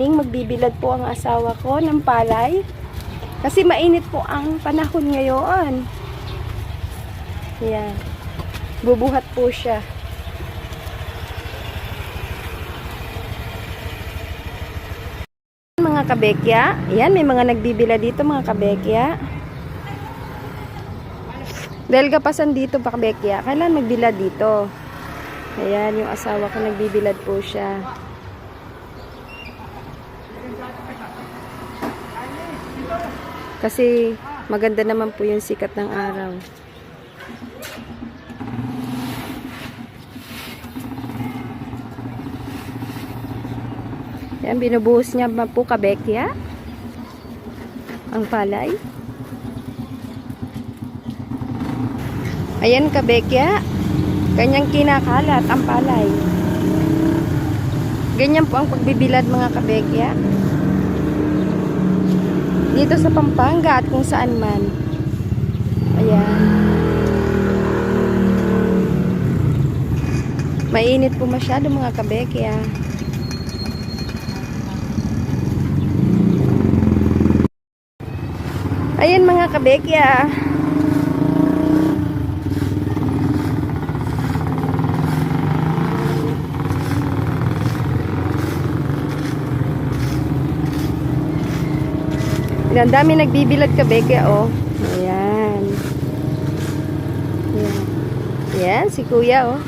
morning, magbibilad po ang asawa ko ng palay. Kasi mainit po ang panahon ngayon. Yan. Bubuhat po siya. Mga kabekya. Yan, may mga nagbibila dito mga kabekya. Dahil kapasan dito pa kabekya, kailan magbila dito. Ayan, yung asawa ko nagbibilad po siya. Kasi maganda naman po yung sikat ng araw. Yan, binubuhos niya po kabekya. Ang palay. Ayan kabekya. Kanyang kinakalat ang palay. Ganyan po ang pagbibilad mga kabekya. Dito sa Pampanga at kung saan man. Ayan. Mainit po masyado mga kabekya. Ayan mga kabekya. Ang dami nagbibilad kabekya oh. Ayan. Ayan. Ayan si kuya oh.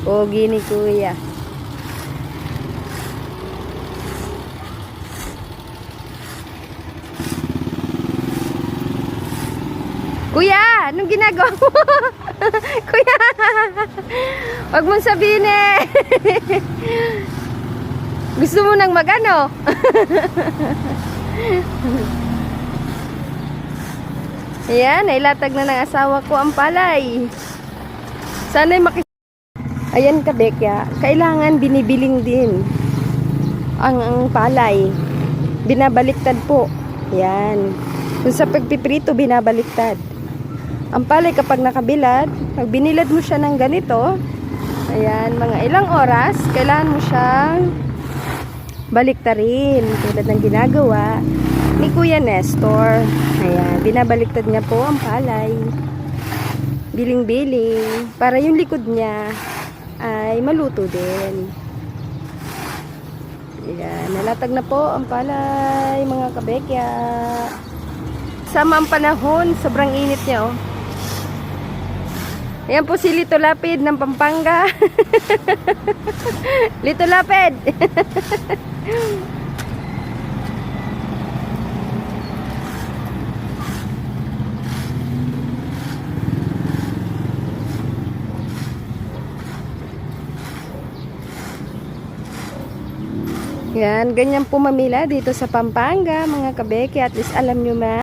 Pogi ni kuya. Kuya, anong ginagawa mo? Kuya, wag mong sabihin eh. Gusto mo nang magano? Ayan, nailatag na ng asawa ko ang palay. Sana'y maki... Ayan kabekya, kailangan binibiling din ang, ang palay. Binabaliktad po. Ayan. Kung sa pagpiprito, binabaliktad. Ang palay kapag nakabilad, pag binilad mo siya ng ganito, ayan, mga ilang oras, kailangan mo siyang baliktarin tulad ng ginagawa ni Kuya Nestor. Ayan, binabaliktad niya po ang palay. Biling-biling para yung likod niya ay maluto din. Ayan, nalatag na po ang palay, mga kabekya. Sama ang panahon, sobrang init niya, oh. Ayan po si Lito Lapid ng Pampanga. Lito Lapid! Yan, ganyan po mamila dito sa Pampanga, mga kabeke. At least alam nyo ma.